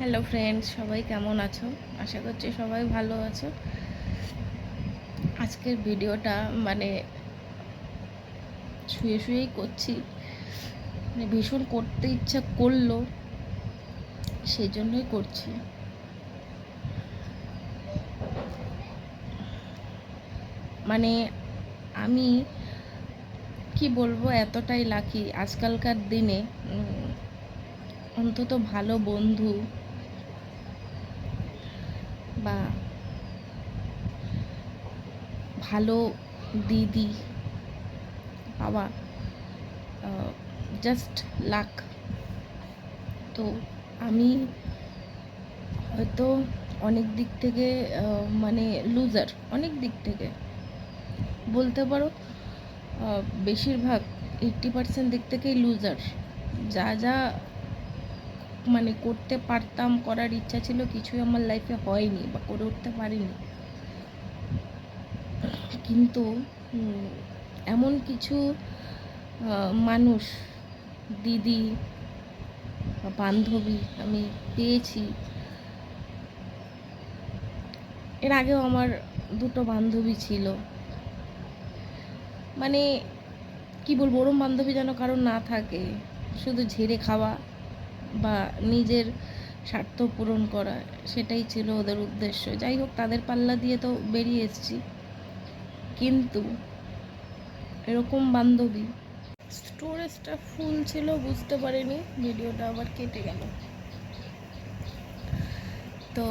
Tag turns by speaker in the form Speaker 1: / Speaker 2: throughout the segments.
Speaker 1: Hello friends সবাই কেমন আছো? আশা করছি সবাই ভালো আছো। আজকের ভিডিওটা মানে শুয়ে শুয়েই করছি। মানে ভীষণ করতে ইচ্ছা করল সেই জন্যই করছি। মানে আমি কি বলব, এতটাই লাকি আজকালকার দিনে অন্তত ভালো বন্ধু বা ভালো দিদি পাওয়া জাস্ট লাক তো আমি হয়তো অনেক দিক থেকে মানে লুজার অনেক দিক থেকে। বলতে পারো বেশিরভাগ এইট্টি পার্সেন্ট দিক থেকেই লুজার যা যা মানে করতে পারতাম, করার ইচ্ছা ছিল, কিছুই আমার লাইফে হয়নি বা করে উঠতে পারিনি। কিন্তু এমন কিছু মানুষ, দিদি, বান্ধবী আমি পেয়েছি। এর আগেও আমার দুটো বান্ধবী ছিল। মানে কি বলব, ওরম বান্ধবী যেন কারোর না থাকে। শুধু ঝেড়ে খাওয়া বা নিজের স্বার্থ পূরণ করা, সেটাই ছিল ওদের উদ্দেশ্য। যাই হোক, তাদের পাল্লা দিয়ে তো বেরিয়ে এসেছি। কিন্তু এরকম বান্ধবী স্টোরেজটা ফুল ছিল, বুঝতে পারিনি, ভিডিওটা আবার কেটে গেল। তো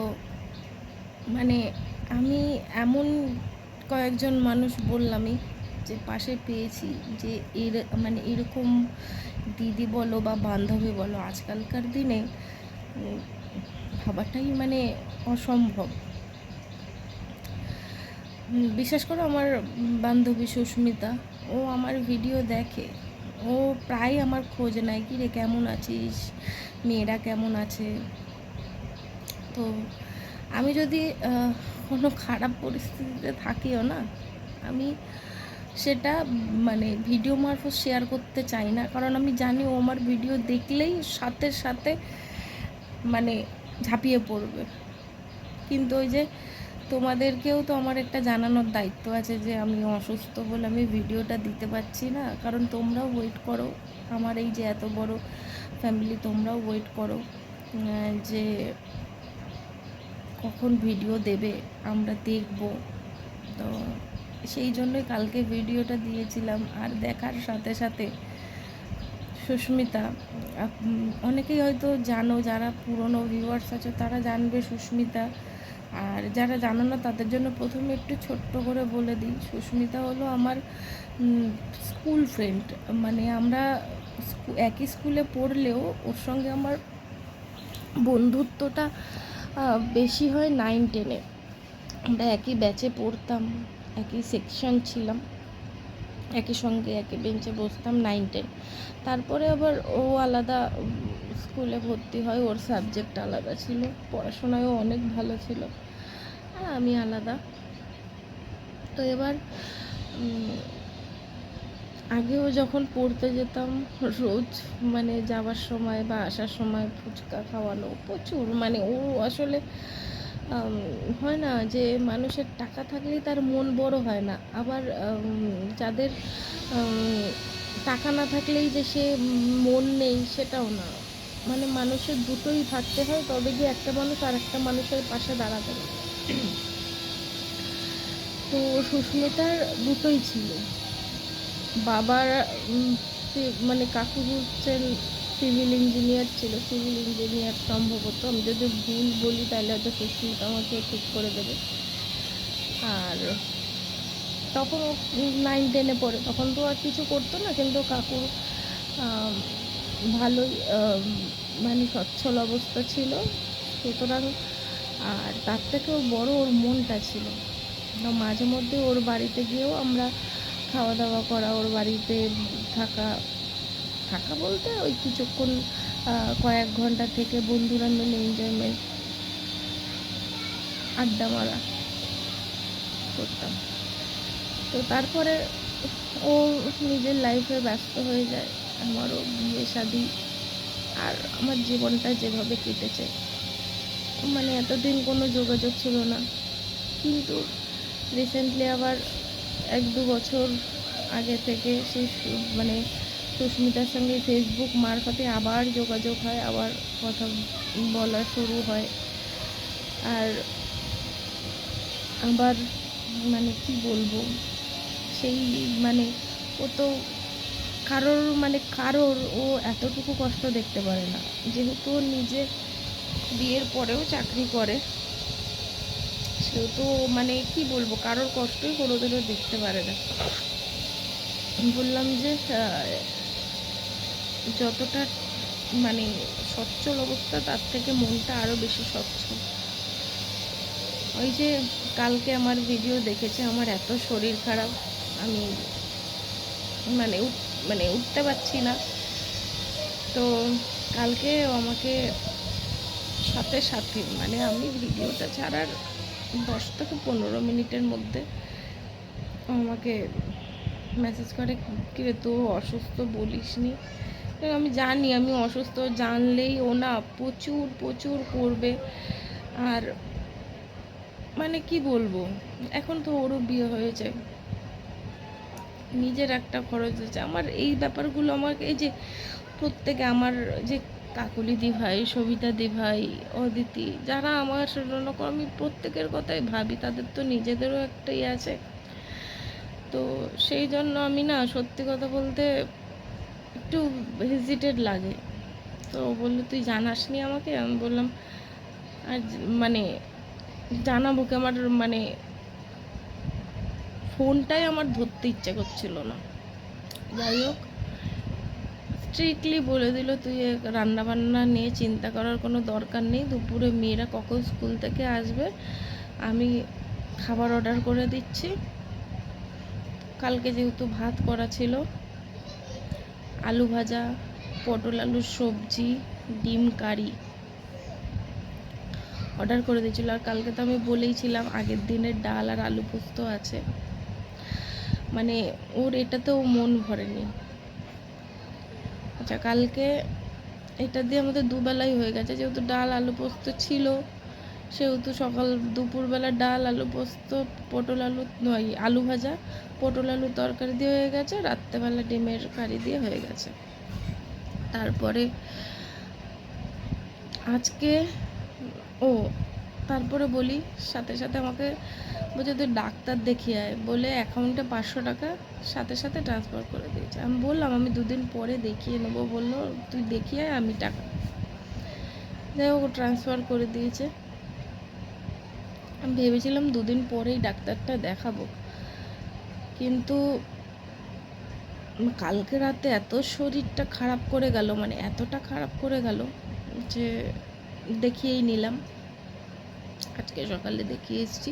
Speaker 1: মানে আমি এমন কয়েকজন মানুষ বললামই যে পাশে পেয়েছি যে এর মানে এরকম দিদি বলো বা বান্ধবী বলো, আজকালকার দিনে ভাবাটাই মানে অসম্ভব। বিশেষ করে আমার বান্ধবী সুস্মিতা, ও আমার ভিডিও দেখে, ও প্রায় আমার খোঁজ নেয়, কি রে, কেমন আছিস? মেয়েরা কেমন আছে? তো আমি যদি কোনো খারাপ পরিস্থিতিতে থাকিও না, আমি সেটা মানে ভিডিও মারফত শেয়ার করতে চাই না। কারণ আমি জানি ও আমার ভিডিও দেখলেই সাথে সাথে মানে ঝাঁপিয়ে পড়বে। কিন্তু ওই যে তোমাদেরকেও তো আমার একটা জানানোর দায়িত্ব আছে যে, আমি অসুস্থ বলে আমি ভিডিওটা দিতে পারছি না। কারণ তোমরাও ওয়েট করো। আমার এই যে এত বড় ফ্যামিলি তোমরাও ওয়েট করো যে কখন ভিডিও দেবে, আমরা দেখব। তো সেই জন্যই কালকে ভিডিওটা দিয়েছিলাম। আর দেখার সাথে সাথে সুস্মিতা অনেকেই হয়তো জানো যারা পুরনো ভিউয়ার্স আছে তারা জানবে সুস্মিতা। আর যারা জানো না তাদের জন্য প্রথমে একটু ছোট্ট করে বলে দিই, সুস্মিতা হলো আমার স্কুল ফ্রেন্ড মানে আমরা একই স্কুলে পড়লেও ওর সঙ্গে আমার বন্ধুত্বটা বেশি হয় নাইন টেনে আমরা একই ব্যাচে পড়তাম। একই সেকশন ছিলাম, একই সঙ্গে একই বেঞ্চে বসতাম নাইন টেন তারপরে আবার ও আলাদা স্কুলে ভর্তি হয়, ওর সাবজেক্ট আলাদা ছিল, পড়াশোনায়ও অনেক ভালো ছিল। আর আমি আলাদা। তো এবার আগেও যখন পড়তে যেতাম, রোজ মানে যাওয়ার সময় বা আসার সময় ফুচকা খাওয়ানো প্রচুর। মানে ও আসলে হয় না যে মানুষের টাকা থাকলেই তার মন বড় হয় না। আবার যাদের টাকা না থাকলেই যে সে মন নেই সেটাও না। মানে মানুষের দুটোই থাকতে হয়, তবে গিয়ে একটা মানুষ আর একটা মানুষের পাশে দাঁড়াতে পারে তো সুস্মিতার দুটোই ছিল। বাবার মানে কাকু হচ্ছেন সিভিল ইঞ্জিনিয়ার ছিল, সিভিল ইঞ্জিনিয়ার সম্ভবত। আমি যদি ভুল বলি, তাহলে হয়তো সুস্মিতা আমাকে ঠিক করে দেবে। আর তখন ও নাইন টেনে পড়ে। তখন তো আর কিছু করতো না, কিন্তু কাকুর ভালোই মানে সচ্ছল অবস্থা ছিল। সুতরাং, আর তার থেকেও বড় ওর মনটা ছিল। মাঝে মধ্যে ওর বাড়িতে গিয়েও আমরা খাওয়া দাওয়া করা, ওর বাড়িতে থাকা থাকা বলতে ওই কিছুক্ষণ কয়েক ঘণ্টা থেকে বন্ধুরা মিলে এনজয়মেন্ট আড্ডা মারা করতাম। তো তারপরে ও নিজের লাইফে ব্যস্ত হয়ে যায়, আমারও বিয়ে, শাদি আর আমার জীবনটা যেভাবে কেটেছে। মানে এতদিন কোনো যোগাযোগ ছিল না। কিন্তু রিসেন্টলি আবার এক দু বছর আগে থেকে সেই মানে সুস্মিতার সঙ্গে ফেসবুক মারফতে আবার যোগাযোগ হয়, আবার কথা বলা শুরু হয়। আর আবার মানে কি বলব? সেই মানে ও তো কারোর মানে কারোর ও এতটুকু কষ্ট দেখতে পারে না। যেহেতু নিজে বিয়ের পরেও চাকরি করে, সেহেতু মানে কি বলব? কারোর কষ্টই কোনোদিনও দেখতে পারে না। বললাম যে যতটা মানে সচ্ছল অবস্থা, তার থেকে মনটা আরও বেশি সচ্ছল ওই যে কালকে আমার ভিডিও দেখেছে, আমার এত শরীর খারাপ, আমি মানে মানে উঠতে পারছি না। তো কালকে আমাকে সাথে সাথে মানে আমি ভিডিওটা ছাড়ার দশ থেকে পনেরো মিনিটের মধ্যে আমাকে মেসেজ করে, কিরে তো অসুস্থ বলিসনি? এবং আমি জানি আমি অসুস্থ জানলেই ও না প্রচুর প্রচুর করবে। আর মানে কি বলব এখন তো ওরও বিয়ে হয়েছে। নিজের একটা খরচ আছে আমার এই ব্যাপারগুলো আমাকে এই যে প্রত্যেকে আমার যে কাকলি দি ভাই সবিতা দি ভাই অদিতি যারা আমার করে, আমি প্রত্যেকের কথাই ভাবি তাদের তো নিজেদেরও একটা ইয়ে আছে। তো সেই জন্য আমি না সত্যি কথা বলতে একটু হেজিটেড লাগে। তো বলল, তুই জানাসনি আমাকে? আমি বললাম, আর মানে জানাব কি? আমার মানে ফোনটাই আমার ধরতে ইচ্ছে করছিল না। যাই হোক স্ট্রিক্টলি বলে দিল, তুই রান্না বান্না নিয়ে চিন্তা করার কোনো দরকার নেই। দুপুরে মেয়েরা কখন স্কুল থেকে আসবে, আমি খাবার অর্ডার করে দিচ্ছি। কালকে যেহেতু ভাত করা ছিল আলু ভাজা, পটল আলুর সবজি, ডিম কারি। অর্ডার করে দিয়েছিল আর কালকে তো আমি বলেইছিলাম আগের দিনের ডাল আর আলু পোস্ত আছে। মানে ওর এটাতেও মন ভরেনি। আচ্ছা কালকে এটা দিয়ে আমাদের দুবেলাই হয়ে গেছে, যেহেতু ডাল, আলু পোস্ত ছিল সেহেতু সকাল দুপুরবেলা ডাল, আলু পোস্ত, পটল আলু নয় আলু ভাজা, পটল আলু তরকারি দিয়ে হয়ে গেছে, রাত্রেবেলা ডিমের কারি দিয়ে হয়ে গেছে। তারপরে আজকে, ও, তারপরে বলি, সাথে সাথে আমাকে বলছে তুই ডাক্তার দেখিয়ে আয়, বলে অ্যাকাউন্টে পাঁচশো টাকা, সাথে সাথে ট্রান্সফার করে দিয়েছে। আমি বললাম, আমি দুদিন পরে দেখিয়ে নেব। বলল, তুই দেখিয়ে আয়, আমি টাকা যাই হোক ট্রান্সফার করে দিয়েছে। আমি ভেবেছিলাম দুদিন পরেই ডাক্তারটা দেখাবো। কিন্তু কালকে রাতে এত শরীরটা খারাপ করে গেল মানে এতটা খারাপ করে গেল যে দেখিয়েই নিলাম। আজকে সকালে দেখিয়ে এসেছি।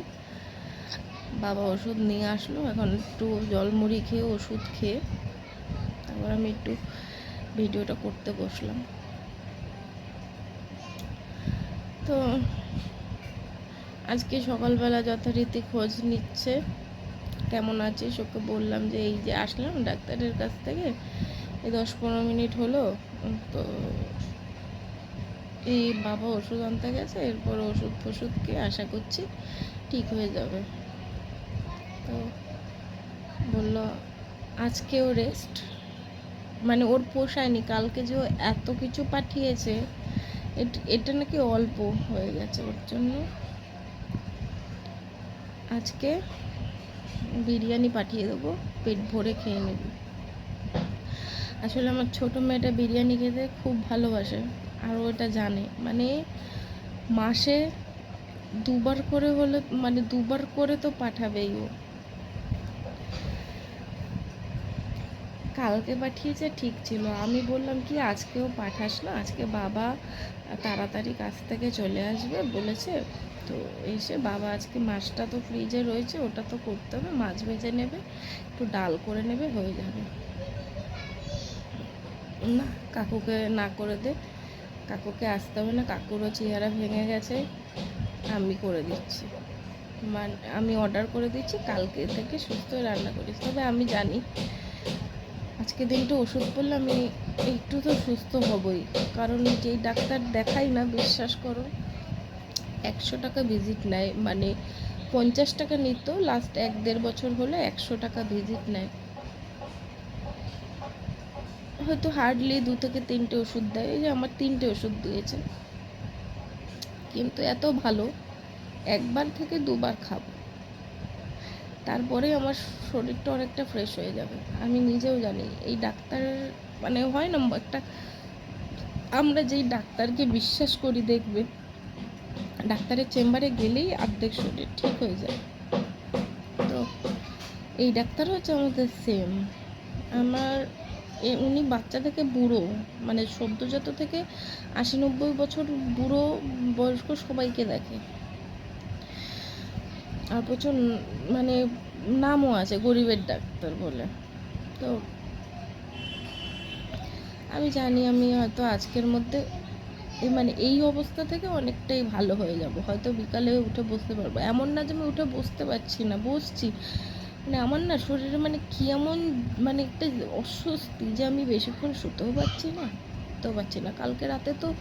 Speaker 1: বাবা ওষুধ নিয়ে আসলো, এখন একটু জল মুড়ি খেয়ে ওষুধ খেয়ে তারপর আমি একটু ভিডিওটা করতে বসলাম। তো আজকে সকালবেলা যথারীতি খোঁজ নিচ্ছে। কেমন আছিস ওকে বললাম যে, এই যে আসলাম ডাক্তারের কাছ থেকে। এই দশ পনেরো মিনিট হলো। তো এই বাবা ওষুধ আনতে গেছে, এরপর ওষুধ ফষুধ খেয়ে আশা করছি ঠিক হয়ে যাবে। তো বলল, আজকেও রেস্ট মানে ওর পোষায়নি, কালকে যে এত কিছু পাঠিয়েছে এটা নাকি অল্প হয়ে গেছে ওর জন্য। আজকে বিরিয়ানি পাঠিয়ে দেবো, পেট ভরে খেয়ে নেবি। আসলে আমার ছোট মেয়েটা বিরিয়ানি খেতে খুব ভালোবাসে, আর ওটা জানে। মানে মাসে দুবার করে হলে মানে দুবার করে তো পাঠাবেই ও। কালকে পাঠিয়েছে, ঠিক ছিল। আমি বললাম, কি, আজকেও পাঠাস না? আজকে বাবা তাড়াতাড়ি কাছ থেকে চলে আসবে। বলেছে তো এসে বাবা আজকে মাছটা তো ফ্রিজে রয়েছে, ওটা তো করতে হবে, মাছ ভেজে নেবে, একটু ডাল করে নেবে, হয়ে যাবে। না, কাকুকে না করে দে, কাকুকে আসতে হবে না, কাকুরও চেহারা ভেঙে গেছে, আমি করে দিচ্ছি। মানে আমি অর্ডার করে দিচ্ছি, কালকে থেকে সুস্থ রান্না করিস তবে আমি জানি, আজকে দিনটা ওষুধ পড়লে আমি একটু তো সুস্থ হবই, কারণ যেই ডাক্তার দেখাই না, বিশ্বাস করো একশো টাকা ভিজিট নেয় মানে পঞ্চাশ টাকা নিত লাস্ট এক দেড় বছর হলে একশো টাকা ভিজিট নেয়। হয়তো হার্ডলি দু থেকে তিনটে ওষুধ দেয়, এই যে আমার তিনটে ওষুধ দিয়েছে। কিন্তু এত ভালো, একবার থেকে দুবার খাব। তারপরে আমার শরীরটা অনেকটা ফ্রেশ হয়ে যাবে, আমি নিজেও জানি। এই ডাক্তার মানে হয় না, একটা আমরা যেই ডাক্তারকে বিশ্বাস করি দেখবে ডাক্তারের চেম্বারে গেলেই অর্ধেক শরীর ঠিক হয়ে যায়। তো এই ডাক্তার হচ্ছে আমাদের সেম আমার এ- উনি বাচ্চা থেকে বুড়ো মানে সদ্যজাত থেকে আশি নব্বই বছর বুড়ো বয়স্ক সবাইকে দেখে। আর প্রচুর মানে নামও আছে, গরিবের ডাক্তার বলে। তো আমি জানি, আমি হয়তো আজকের মধ্যে মানে এই অবস্থা থেকে অনেকটাই ভালো হয়ে যাব। হয়তো বিকালে উঠে বসতে পারব। এমন না যে আমি উঠে বসতে পারছি না, বসছি। মানে আমার না শরীরে মানে কি এমন মানে একটা অস্বস্তি যে আমি বেশিক্ষণ শুতেও পারছি না তো পারছি না। কালকে রাতে তো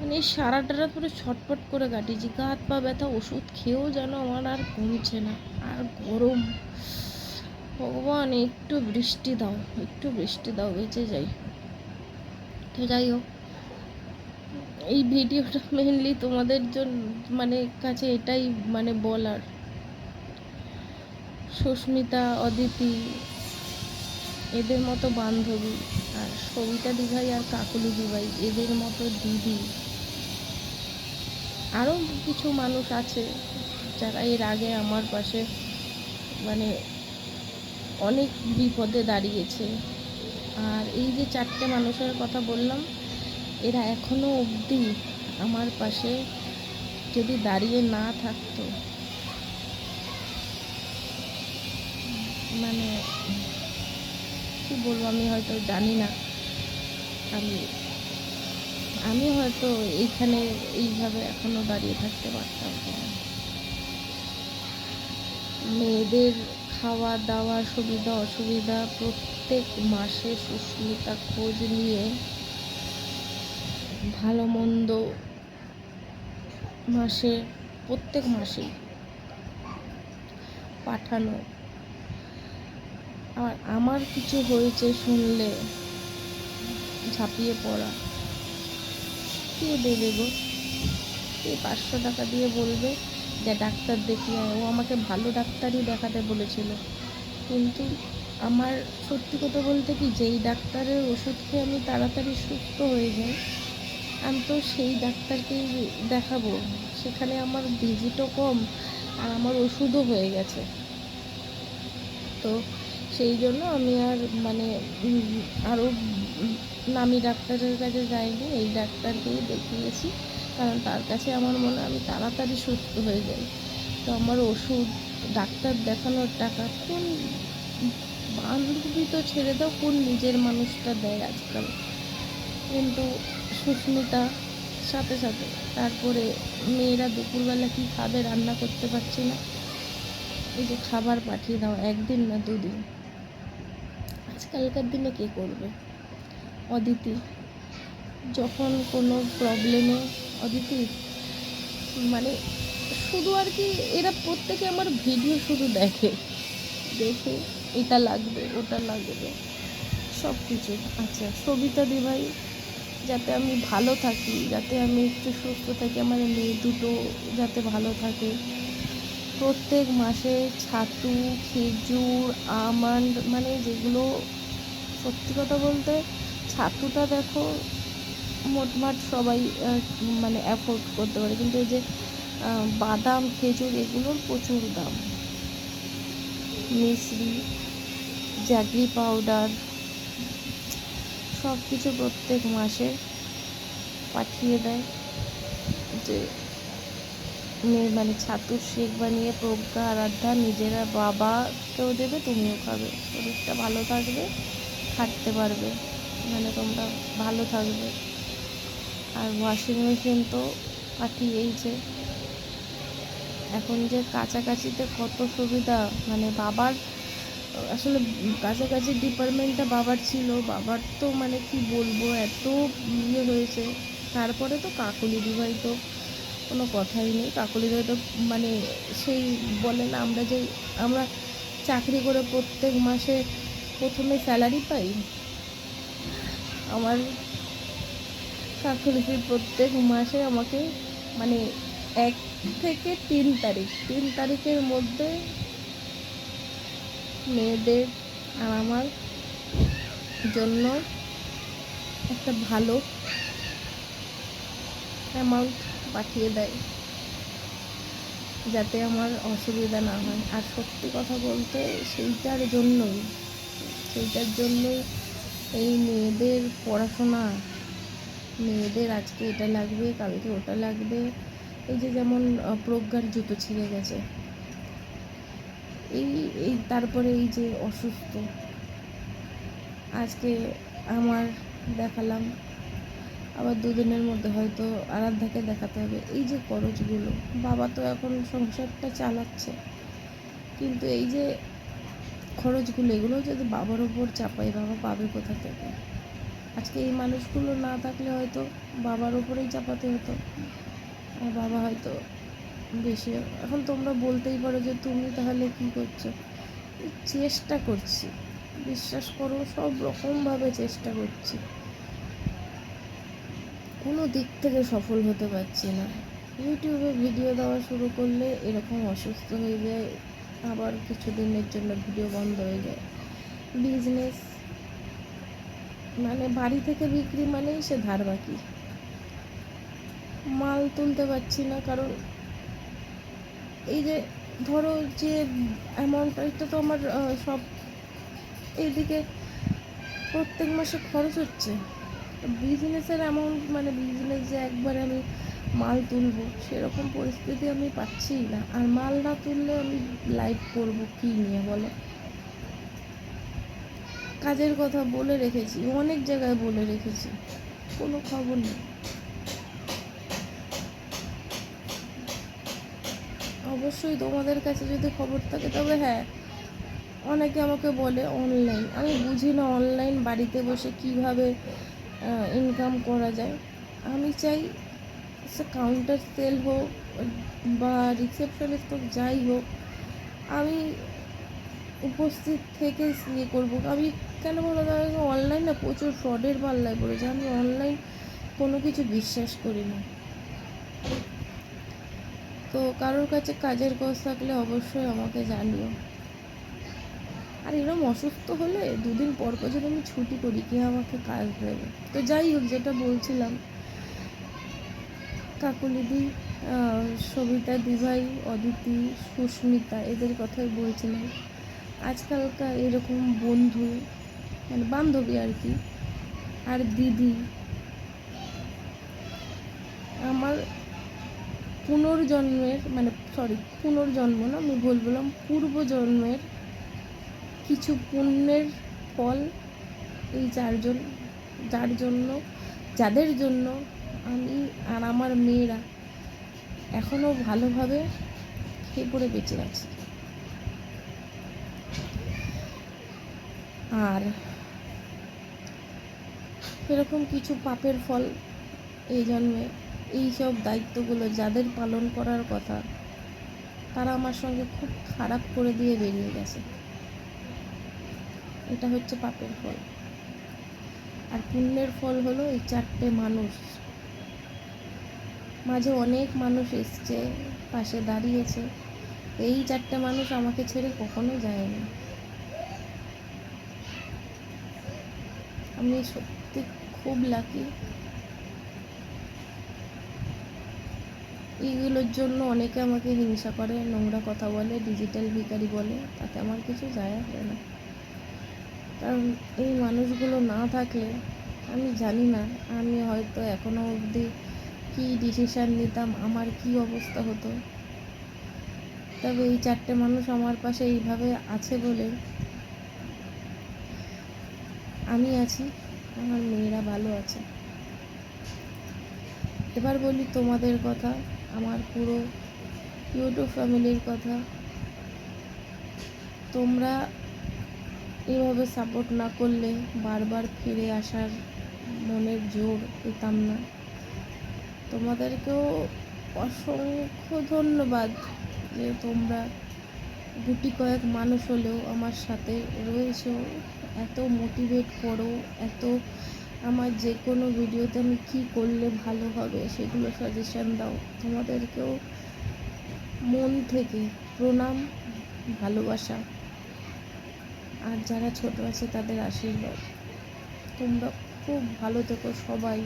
Speaker 1: মানে সারাটা রাত পুরো ছটপট করে কাটিয়েছি। গা হাত পা ব্যথা, ওষুধ খেয়েও যেন আমার আর কমছে না। আর গরম। ভগবান, একটু বৃষ্টি দাও, একটু বৃষ্টি দাও, বেঁচে যাই। তো যাই হোক। এই ভিডিওটা মেনলি তোমাদের জন্য মানে কাছে এটাই মানে বলার। সুস্মিতা, অদিতি, এদের মতো বান্ধবী, আর সবিতা দিভাই আর কাকুলি দিভাই, এদের মতো দিদি। আরও কিছু মানুষ আছে যারা এর আগে আমার পাশে মানে অনেক বিপদে দাঁড়িয়েছে। আর এই যে চারটে মানুষের কথা বললাম এরা এখনও অবধি আমার পাশে যদি দাঁড়িয়ে না থাকতো। মানে কি বলব আমি হয়তো জানি না। আমি আমি হয়তো এইখানে এইভাবে এখনও দাঁড়িয়ে থাকতে পারতাম কিনা মেয়েদের খাওয়া দাওয়া সুবিধা, অসুবিধা প্রত্যেক মাসে সুস্মিতা খোঁজ নিয়ে ভালো মন্দ মাসে, প্রত্যেক মাসেই পাঠানো। আর আমার কিছু হয়েছে শুনলে ঝাঁপিয়ে পড়া। কে দেবে গো? কে পাঁচশো টাকা দিয়ে বলবে? যে ডাক্তার দেখিয়ে ও আমাকে ভালো ডাক্তারই দেখাতে বলেছিল। কিন্তু আমার সত্যি কথা বলতে কি, যেই ডাক্তারের ওষুধ খেয়ে আমি তাড়াতাড়ি সুস্থ হয়ে যাই আমি তো সেই ডাক্তারকেই দেখাবো। সেখানে আমার ভিজিটও কম আর আমার ওষুধও হয়ে গেছে। তো সেই জন্য আমি আর মানে আরও নামি ডাক্তারের কাছে যাইনি। এই ডাক্তারকেই দেখিয়েছি। কারণ তার কাছে আমার মনে আমি তাড়াতাড়ি সুস্থ হয়ে যাই। তো আমার ওষুধ, ডাক্তার দেখানোর টাকা কোন বান্ধবী তো ছেড়ে দাও, কোন নিজের মানুষটা দেয় আজকাল। কিন্তু সুস্মিতা সাথে সাথে। তারপরে মেয়েরা দুপুরবেলা কি খাবে, রান্না করতে পারছে না। এই যে খাবার পাঠিয়ে দাও, একদিন না দুদিন। আজকালকার দিনে কে করবে? অদিতি। যখন কোনো প্রবলেমে অদিতি মানে শুধু আর কি এরা প্রত্যেকে আমার ভিডিও শুধু দেখে। দেখে, এটা লাগবে, ওটা লাগবে সব কিছু আচ্ছা সবিতা দিভাই যাতে আমি ভালো থাকি, যাতে আমি একটু সুস্থ থাকি, আমার মেয়ে দুটো যাতে ভালো থাকে। প্রত্যেক মাসে ছাতু, খেজুর, আমন্ড মানে যেগুলো, সত্যি কথা বলতে ছাতুটা দেখো মোটমাট সবাই মানে অ্যাফোর্ড করতে পারে। কিন্তু এই যে বাদাম, খেজুর, এগুলোর প্রচুর দাম। মিশ্রি জ্যাগরি পাউডার সব কিছু প্রত্যেক মাসে পাঠিয়ে দেয় যে মেয়ে মানে ছাতুর শেক বানিয়ে প্রজ্ঞা আরাধ্যা নিজেরা বাবাকেও দেবে, তুমিও খাবে। শরীরটা ভালো থাকবে হাঁটতে পারবে। মানে তোমরা ভালো থাকবে। আর ওয়াশিং মেশিন তো পাঠিয়েইছে। এখন যে কাছাকাছিতে কত সুবিধা মানে বাবার আসলে কাছাকাছি ডিপার্টমেন্টটা বাবার ছিল। বাবার তো মানে কি বলব, এত ইয়ে হয়েছে। তারপরে তো কাকুলি দিভাই তো কোনো কথাই নেই। কাকলিদের তো মানে সেই বলে না, আমরা যে আমরা চাকরি করে প্রত্যেক মাসে প্রথমে স্যালারি পাই। আমার কাকুলিদি প্রত্যেক মাসে আমাকে মানে এক থেকে তিন তারিখ, তিন তারিখের মধ্যে মেয়েদের আর আমার জন্য একটা ভালো অ্যামাউন্ট পাঠিয়ে দেয়, যাতে আমার অসুবিধা না হয়। আর সত্যি কথা বলতে সেইটার জন্যই সেইটার জন্যই এই মেয়েদের পড়াশোনা, মেয়েদের আজকে এটা লাগবে, কালকে ওটা লাগবে। এই যে যেমন প্রজ্ঞার জুতো ছিঁড়ে গেছে। এই এই তারপরে এই যে অসুস্থ। আজকে আমার দেখালাম। আবার দুদিনের মধ্যে হয়তো আরাধ্যাকে দেখাতে হবে। এই যে খরচগুলো। বাবা তো এখন সংসারটা চালাচ্ছে। কিন্তু এই যে খরচগুলো এগুলো যদি বাবার ওপর চাপাই বাবা পাবে কোথা থেকে? আজকে এই মানুষগুলো না থাকলে হয়তো বাবার ওপরেই চাপাতে হতো। আর বাবা হয়তো বেশি। এখন তোমরা বলতেই পারো যে তুমি তাহলে কি করছ? চেষ্টা করছি। বিশ্বাস করো, সব রকমভাবে চেষ্টা করছি। কোনো দিক থেকে সফল হতে পারছি না। ইউটিউবে ভিডিও দেওয়া শুরু করলে এরকম অসুস্থ হয়ে যায়, আবার কিছুদিনের জন্য ভিডিও বন্ধ হয়ে যায়। বিজনেস মানে বাড়ি থেকে বিক্রি মানেই সে ধার বাকি। মাল তুলতে পারছি না, কারণ এই যে ধরো যে অ্যামাউন্টটা তো আমার সব এইদিকে প্রত্যেক মাসে খরচ হচ্ছে। বিজনেসের অ্যামাউন্ট মানে বিজনেস যে একবারে আমি মাল তুলবো, সেরকম পরিস্থিতি আমি পাচ্ছিই না। আর মাল না তুললে আমি লাইভ করব কী নিয়ে বলো? কাজের কথা বলে রেখেছি, অনেক জায়গায় বলে রেখেছি, কোনো খবর নেই। অবশ্যই তোমাদের কাছে যদি খবর থাকে, তবে হ্যাঁ অনেকে আমাকে বলে অনলাইন আমি বুঝি না অনলাইন বাড়িতে বসে কীভাবে ইনকাম করা যায়। আমি চাই সে কাউন্টার সেল হোক বা রিসেপশনিস্ট হোক, যাই হোক, আমি উপস্থিত থেকে ইয়ে করব। আমি কেন বলো অনলাইন না, প্রচুর ফ্রডের পাল্লায় পড়েছে। আমি অনলাইন কোনো কিছু বিশ্বাস করি না। তো কারোর কাছে কাজের কাজ থাকলে অবশ্যই আমাকে জানিও। আর এরকম অসুস্থ হলে দুদিন পর পর যদি আমি ছুটি করি, কে আমাকে কাজ দেবে? তো যাই হোক, যেটা বলছিলাম, কাকুলিদি সবিতা দিভাই, অদিতি, সুস্মিতা, এদের কথাই বলছিলাম। আজকালকার এরকম বন্ধু মানে বান্ধবী আর কি, আর দিদি, আমার পুনর্জন্মের মানে সরি পুনর্জন্ম না, আমি ভুল বললাম, পূর্বজন্মের কিছু পুণ্যের ফল এই চারজন, যার জন্য, যাদের জন্য আমি আর আমার মেয়েরা এখনও ভালোভাবে খেয়ে পড়ে বেঁচে আছি। আর এরকম কিছু পাপের ফল এই জন্মে এই সব দায়িত্বগুলো যাদের পালন করার কথা, তারা আমার সঙ্গে খুব খারাপ করে দিয়ে বেরিয়ে গেছে। এটা হচ্ছে পাপের ফল। আর পুণ্যের ফল হলো এই চারটে মানুষ। মাঝে অনেক মানুষ এসছে, পাশে দাঁড়িয়েছে। এই চারটে মানুষ আমাকে ছেড়ে কখনো যায়নি। আমি সত্যি খুব লাকি এইগুলোর জন্য অনেকে আমাকে হিংসা করে, নোংরা কথা বলে ডিজিটাল ভিখারি বলে। তাতে আমার কিছু যায় আসে না। কারণ এই মানুষগুলো না থাকলে আমি জানি না, আমি হয়তো এখনও অবধি কী ডিসিশান নিতাম, আমার কি অবস্থা হতো। তবে এই চারটে মানুষ আমার পাশে এইভাবে আছে বলে আমি আছি, আমার মেয়েরা ভালো আছে। এবার বলি তোমাদের কথা। আমার পুরো ইউটিউব ফ্যামিলির কথা। তোমরা এভাবে সাপোর্ট না করলে বারবার ফিরে আসার মনের জোর পেতাম না। তোমাদেরকেও অসংখ্য ধন্যবাদ যে তোমরা গুটি কয়েক মানুষ হলেও আমার সাথে রয়েছো। এত মোটিভেট করো, এত আমার যে কোনো ভিডিওতে আমি কী করলে ভালো হবে সেগুলো সাজেশন দাও। তোমাদেরকেও মন থেকে প্রণাম, ভালোবাসা। আর যারা ছোট আছে তাদের আশীর্বাদ। তোমরা খুব ভালো থেকো সবাই।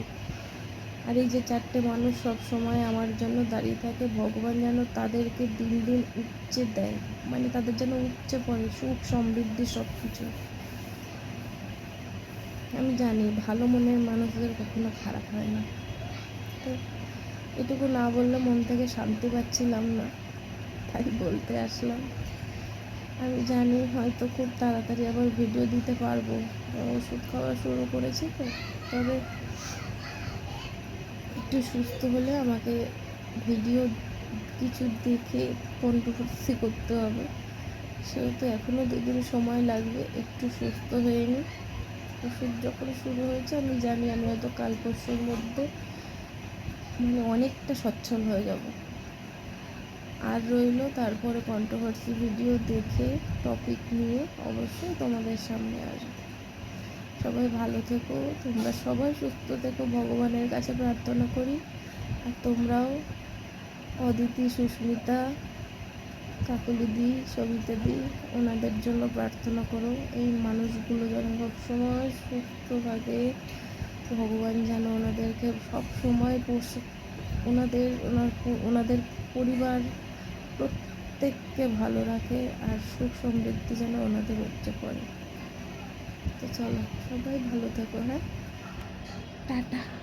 Speaker 1: আর এই যে চারটে মানুষ সব সময় আমার জন্য দাঁড়িয়ে থাকে, ভগবান যেন তাদেরকে দিন দিন উপচে দেয়। মানে তাদের যেন উপচে পড়ে, সুখ সমৃদ্ধি সব কিছু আমি জানি ভালো মনের মানুষদের কখনো খারাপ হয় না। তো এটুকু না বললে মন থেকে শান্তি পাচ্ছিলাম না, তাই বলতে আসলাম। আমি জানি হয়তো খুব তাড়াতাড়ি আবার ভিডিও দিতে পারব, ওষুধ খাওয়া শুরু করেছি তো, তবে একটু সুস্থ হলে আমাকে ভিডিও কিছু দেখে কন্ট্রোভার্সি করতে হবে। সেহেতু এখনও দুদিন সময় লাগবে, একটু সুস্থ হয়ে নিই। ওষুধ যখন শুরু হয়েছে। আমি জানি আমি হয়তো কাল পরশুর মধ্যে মানে অনেকটা সচ্ছল হয়ে যাব। আর রইল তারপরে কন্ট্রোভার্সি ভিডিও দেখে টপিক নিয়ে অবশ্যই তোমাদের সামনে আসবে। সবাই ভালো থেকো, তোমরা সবাই সুস্থ থেকো, ভগবানের কাছে প্রার্থনা করি। আর তোমরাও অদিতি, সুস্মিতা কাকুলিদি সবিতাদি ওনাদের জন্য প্রার্থনা করো। এই মানুষগুলো যেন সবসময় সুস্থ থাকে ভগবান যেন ওনাদেরকে সবসময় পোষে ওনাদের, ওনার ওনাদের পরিবার প্রত্যেককে ভালো রাখে আর সুখ সমৃদ্ধি যেন ওনাদের উঠতে পড়ে। তো চলো, সবাই ভালো থেকো হ্যাঁ? টাটা।